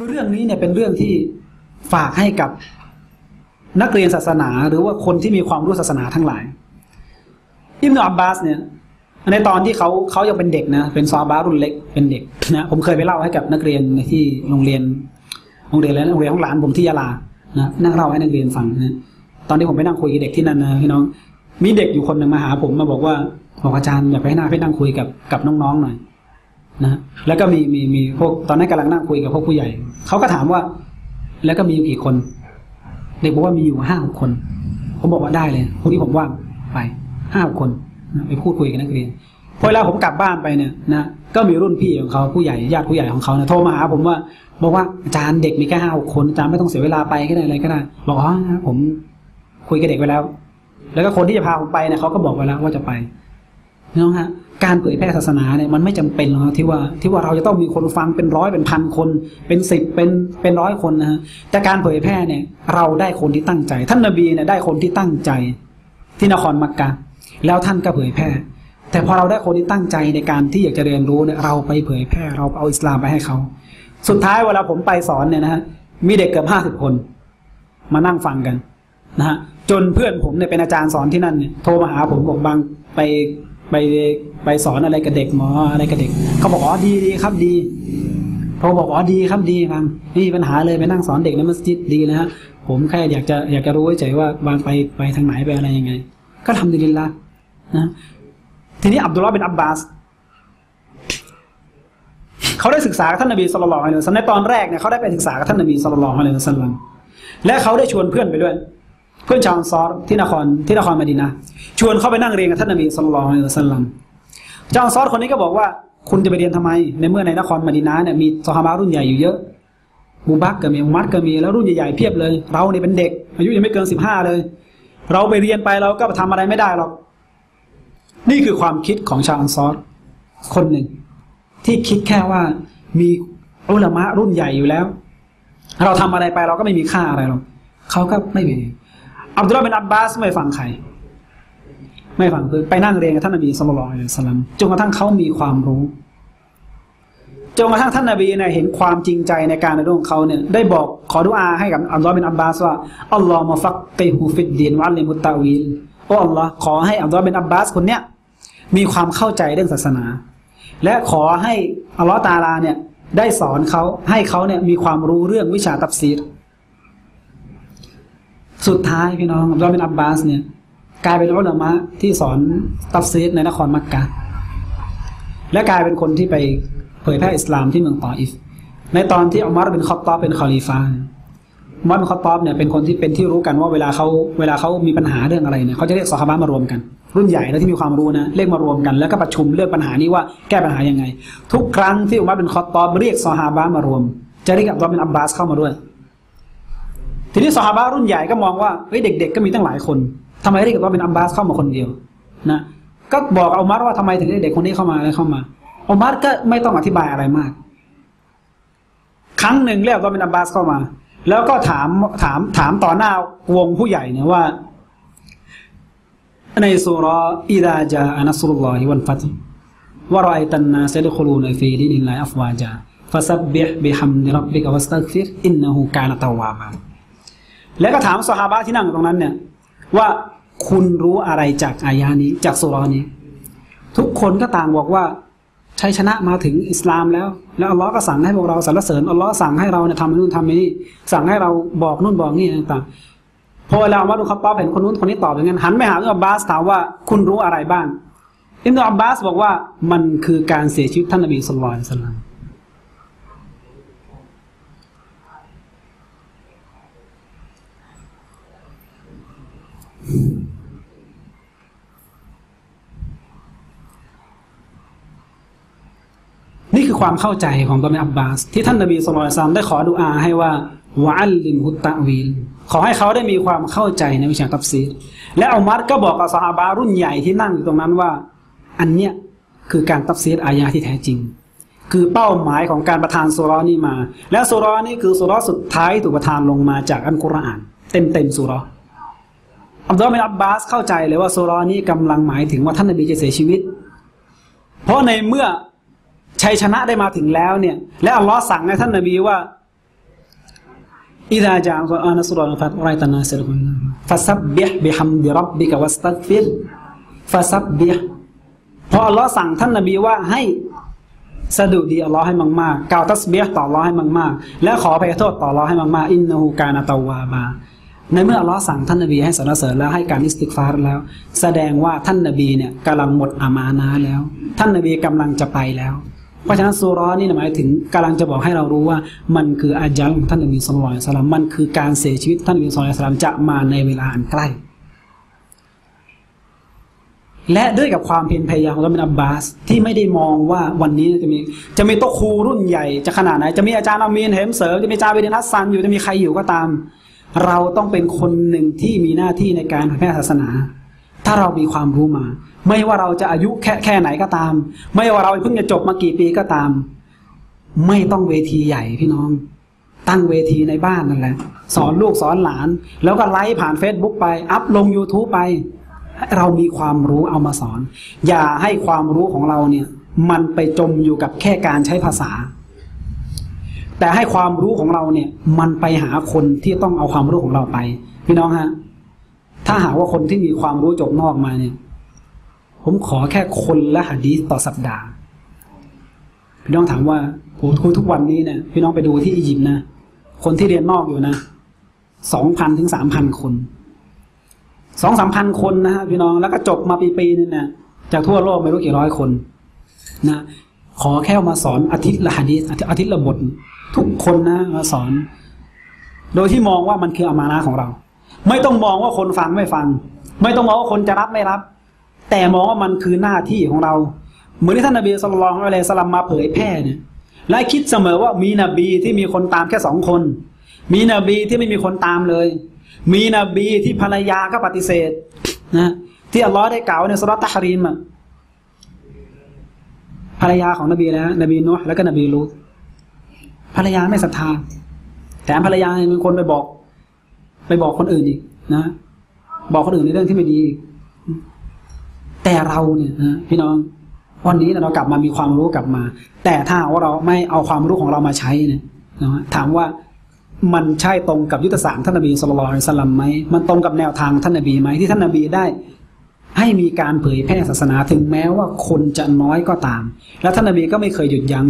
คือเรื่องนี้เนี่ยเป็นเรื่องที่ฝากให้กับนักเรียนศาสนาหรือว่าคนที่มีความรู้ศาสนาทั้งหลายอิมนุอับบาสเนี่ยในตอนที่เขาเขายังเป็นเด็กนะเป็นซอบารุ่นเล็กเป็นเด็กนะผมเคยไปเล่าให้กับนักเรียนในที่โรงเรียนโรงเรียนแล้วโรงเรียนของหลานผมที่ยะลานะนั่งเล่าให้นักเรียนฟังนะตอนที่ผมไปนั่งคุยกับเด็กที่นั่นนะพี่น้องมีเด็กอยู่คนหนึ่งมาหาผมมาบอกว่าบอกอาจารย์อยากไปหน้าไปนั่งคุยกับกับน้องๆหน่อย นะแล้วก็มีมีมีพวกตอนนั้นกำลังนั่งคุยกับพวกผู้ใหญ่เขาก็ถามว่า แล้วก็มีอยู่กี่คน เด็กบอกว่ามีอยู่ห้าหกคน ผมบอกว่าได้เลยพวกนี้ผมว่างไปห้าคนนะไปพูดคุยกับนักเรียนพอเวลาผมกลับบ้านไปเนี่ยนะก็มีรุ่นพี่ของเขาผู้ใหญ่ญาติผู้ใหญ่ของเขาเนี่ยโทรมาหาผมว่า บอกว่าอาจารย์เด็กมีแค่ห้าหกคนอาจารย์ไม่ต้องเสียเวลาไปก็ได้อะไรก็ได้บอกอ๋อผมคุยกับเด็กไปแล้ว แล้วก็คนที่จะพาผมไปเนี่ยเขาก็บอกไว้แล้วว่าจะไปน้องฮะ การเผยแพร่ศาสนาเนี่ยมันไม่จำเป็นหรอกที่ว่าที่ว่าเราจะต้องมีคนฟังเป็นร้อยเป็นพันคน เป็นสิบเป็นเป็นร้อยคนนะฮะแต่การเผยแพร่เนี่ย เราได้คนที่ตั้งใจ ท่านนบีเนี่ยได้คนที่ตั้งใจ ที่นครมักกะแล้วท่านก็เผยแพร่ แต่พอเราได้คนที่ตั้งใจในการที่อยากจะเรียนรู้เนี่ยเราไปเผยแพร่ เราเอาอิสลามไปให้เขาสุดท้ายเวลาผมไปสอนเนี่ยนะฮะมีเด็กเกือบห้าสิบคน มานั่งฟังกันนะฮะจนเพื่อนผมเนี่ยเป็นอาจารย์สอนที่นั่นเนี่ยโทรมาหาผมบอกบางไป ไปไปสอนอะไรกับเด็กหมออะไรกับเด็กเขาบอกอ๋อดีดีครับดีโทรบอกอ๋อดีครับดีบางไม่ปัญหาเลยไปนั่งสอนเด็กในมัสยิดดีนะฮะผมแค่อยากจะอยากจะรู้เฉยว่าบางไปไปทางไหนไปอะไรยังไง ก็ทำดีละนะทีนี้อับดุลลาห์เป็นอับบาสเขาได้ศึกษากับท่านนบีสุลต่านละในตอนแรกเนี่ยเขาได้ไปศึกษากับท่านนบีสุลต่านละสัลลัมและเขาได้ชวนเพื่อนไปด้วย เพื่อนชาวอันซอรที่นครที่นครมาดินาชวนเข้าไปนั่งเรียนกับท่านนบีสุลต่านละสัลลัมชาวอันซอรคนนี้ก็บอกว่าคุณจะไปเรียนทำไม ในเมื่อในนครมาดินาเนี่ยมีสหาบารุ่นใหญ่อยู่เยอะบูบักก็มีอุมัดก็มีแล้วรุ่นใหญ่ๆเพียบเลย เราเนี่ยเป็นเด็ก อายุยังไม่เกินสิบห้าเลย เราไปเรียนไปเราก็ทำอะไรไม่ได้หรอกนี่คือความคิดของชาวอันซอรคนหนึ่ง ที่คิดแค่ว่ามีอุลามะรุ่นใหญ่อยู่แล้ว เราทำอะไรไปเราก็ไม่มีค่าอะไรหรอกเขาก็ไม่มี อับดุลลาห์เป็นอับบาสไม่ฟังใคร ไม่ฟังคือไปนั่งเรียนกับท่านนบีสุลต่านสลัมจนกระทั่งเขามีความรู้จนกระทั่งท่านนบีเนี่ยเห็นความจริงใจในการในเรื่องของเขาเนี่ยได้บอกขอดุอาให้กับอับดุลลาห์เป็นอับบาสว่าอัลลอฮ์มาฟักเตฮูฟิดดีนวัลลิมุตตาวิลโอ้อัลลอฮ์ขอให้อับดุลลาห์เป็นอับบาสคนเนี้ยมีความเข้าใจเรื่องศาสนา และขอให้อัลลอฮ์ตาลาเนี่ยได้สอนเขาให้เขาเนี่ยมีความรู้เรื่องวิชาตับซีร สุดท้ายพี่น้องอับดุลลาเป็นอับบาสเนี่ยกลายเป็นอุลามะที่สอนตับซีรในนครมักกะและกลายเป็นคนที่ไปเผยแพร่อิสลามที่เมืองตออิฟ ในตอนที่อุมัรเป็นคอตตอบเป็นคอลีฟานอุมัรเป็นคอตตอบเนี่ยเป็นคนที่เป็นที่รู้กันว่าเวลาเขาเวลาเขามีปัญหาเรื่องอะไรเนี่ยเขาจะเรียกสหบามารวมกัน รุ่นใหญ่แล้วที่มีความรู้นะเรียกมารวมกันแล้วก็ประชุมเรื่องปัญหานี้ว่าแก้ปัญหายังไง ทุกครั้งที่อุมัรเป็นคอตตอบเรียกสหบามารวม จะเรียกอับดุลเป็นอับบาสเข้ามาด้วย ทีนี้สหบารุ่นใหญ่ก็มองว่าเฮ้ยเด็ก ๆ ก็มีตั้งหลายคนทำไมเรียกว่าเป็นอับบาสเข้ามาคนเดียวนะก็บอกอุมัรว่าทำไมถึงได้เด็กคนนี้เข้ามาแล้วเข้ามาอุมัรก็ไม่ต้องอธิบายอะไรมาก ครั้งหนึ่งเรียกว่าเป็นอับบาสเข้ามา แล้วก็ถามถามถามต่อหน้าวงผู้ใหญ่เนี่ยว่า ในสุรอิดาจาอานัสุลลอฮิวันฟัตวะรอยตันนาเซดคุลูในฟีดินิลลอัฟวาจาฟาซับบิฮบิฮัมดิรับบิกวัสตักฟิรอินนะฮูกานตาวาบา แล้วก็ถามสหาบะที่นั่งตรงนั้นเนี่ย ว่าคุณรู้อะไรจากอายานี้ จากสุรนี้ ทุกคนก็ต่างบอกว่าชัยชนะมาถึงอิสลามแล้ว แล้วอัลลอฮ์ก็สั่งให้พวกเราสรรเสริญอัลลอฮ์สั่งให้เราเนี่ยทำนู่นทำนี่สั่งให้เราบอกนู่นบอกนี่ต่างพอเวลาอัลลอฮ์ดูคับป๊อบเห็นคนนู้นคนนี้ตอบอย่างนั้นหันไปหาอิบนุอับบาสถามว่าคุณรู้อะไรบ้างอิบนุอับบาสบอกว่ามันคือการเสียชีวิตท่านนบีสุลต่าน ความเข้าใจของตัวอับบาส ที่ท่านนบีสุลต่านได้ขอดุอาให้ว่าวะลลิมฮุตตะวีลขอให้เขาได้มีความเข้าใจในวิชาตัฟซีรและอุมัรก็บอกกับสหาบารุ่นใหญ่ที่นั่งอยู่ตรงนั้นว่า อันเนี้ยคือการตัฟซีรอายาที่แท้จริง คือเป้าหมายของการประทานสุรานี้มา และสุรานี้คือสุราสุดท้ายถูกประทานลงมาจากอันกุรอาน เต็มเต็มสุราอับดุลลาห์บินอับบาสเข้าใจเลยว่าสุรานี้กำลังหมายถึงว่าท่านนบีจะเสียชีวิต เพราะในเมื่อ ชัยชนะได้มาถึงแล้วเนี่ย และอัลลอฮ์สั่งให้ท่านนบีว่าอิดาจามอานัสรอนฟัดไรตนาเซลฮุนฟัซับเบียบิฮัมดิรับบิกวัสตักฟิลฟัซับเบียพออัลลอฮ์สั่งท่านนบีว่าให้สะดุดีอัลลอฮ์ให้มากๆกล่าวตัสเบียต่ออัลลอฮ์ให้มากๆ และขออภัยโทษต่ออัลลอฮ์ให้มากๆ อินนูกานาตาวาบาในเมื่ออัลลอฮ์สั่งท่านนบีให้สรรเสริญแล้วให้การอิสติกฟารแล้ว แสดงว่าท่านนบีเนี่ยกำลังหมดอามานะแล้ว ท่านนบีกำลังจะไปแล้ว เพราะฉะนั้นซูร้อนนี่หมายถึงกำลังจะบอกให้เรารู้ว่า มันคืออาจัลของท่านนบีสุลต่านสลามมันคือการเสียชีวิตท่านนบีสุลต่านสลามจะมาในเวลาอันใกล้ และด้วยกับความเพียรพยายามของเราเป็นอับบาส ที่ไม่ได้มองว่าวันนี้จะมีจะมีโต๊ะครูรุ่นใหญ่จะขนาดไหน จะมีอาจารย์อามีนเหมเสริมจะมีอาจารย์เบดินัสซันอยู่จะมีใครอยู่ก็ตาม เราต้องเป็นคนหนึ่งที่มีหน้าที่ในการเผยแพร่ศาสนา ถ้าเรามีความรู้มา ไม่ว่าเราจะอายุแค่แค่ไหนก็ตาม ไม่ว่าเราเพิ่งจะจบมากี่ปีก็ตาม ไม่ต้องเวทีใหญ่พี่น้อง ตั้งเวทีในบ้านนั่นแหละ สอนลูกสอนหลาน แล้วก็ไลฟ์ผ่าน Facebook ไป อัพลง YouTube ไป เรามีความรู้เอามาสอน อย่าให้ความรู้ของเราเนี่ย มันไปจมอยู่กับแค่การใช้ภาษา แต่ให้ความรู้ของเราเนี่ย มันไปหาคนที่ต้องเอาความรู้ของเราไป พี่น้องฮะถ้าหากว่าคนที่มีความรู้จบนอกมาเนี่ย ผมขอแค่คนละหะดีต่อสัปดาห์ พี่น้องถามว่าโหคุยทุกวันนี้เนี่ยพี่น้องไปดูที่อียิปต์นะ คนที่เรียนนอกอยู่นะสองพันถึงสามพันคนสองสามพันคนนะฮะพี่น้องแล้วก็จบมาปีปีนึงนี่ยจากทั่วโลกไม่รู้กี่ร้อยคนนะขอแค่มาสอนอาทิตย์ละหะดีอาทิตย์ละบททุกคนนะมาสอน โดยที่มองว่ามันคืออามานะของเรา ไม่ต้องมองว่าคนฟังไม่ฟัง ไม่ต้องมองว่าคนจะรับไม่รับ แต่มองว่ามันคือหน้าที่ของเรา เหมือนที่ท่านนบีสุลต่านอะลัยฮิสลามมาเผยแพร่เนี่ยและคิดเสมอว่ามีนบีที่มีคนตามแค่สองคน มีนบีที่ไม่มีคนตามเลย มีนบีที่ภรรยาก็ปฏิเสธนะที่อัลลอฮ์ได้กล่าวในสุรตะฮรีมอะภรรยาของนบีแล้ว นบีนุห์แล้วก็นบีลูตภรรยาไม่ศรัทธาแถมภรรยาเป็นคนไปบอก ไปบอกคนอื่นอีกนะ บอกคนอื่นในเรื่องที่ไม่ดีอีก แต่เราเนี่ยนะพี่น้อง วันนี้เรากลับมามีความรู้กลับมา แต่ถ้าว่าเราไม่เอาความรู้ของเรามาใช้เนี่ยนะถามว่ามันใช่ตรงกับยุทธศาสตร์ท่านนบีสุลต่านสลัมไหมมันตรงกับแนวทางท่านนบีไหมที่ท่านนบีได้ ให้มีการเผยแพร่ศาสนาถึงแม้ว่าคนจะน้อยก็ตาม และท่านนบีก็ไม่เคยหยุดยั้ง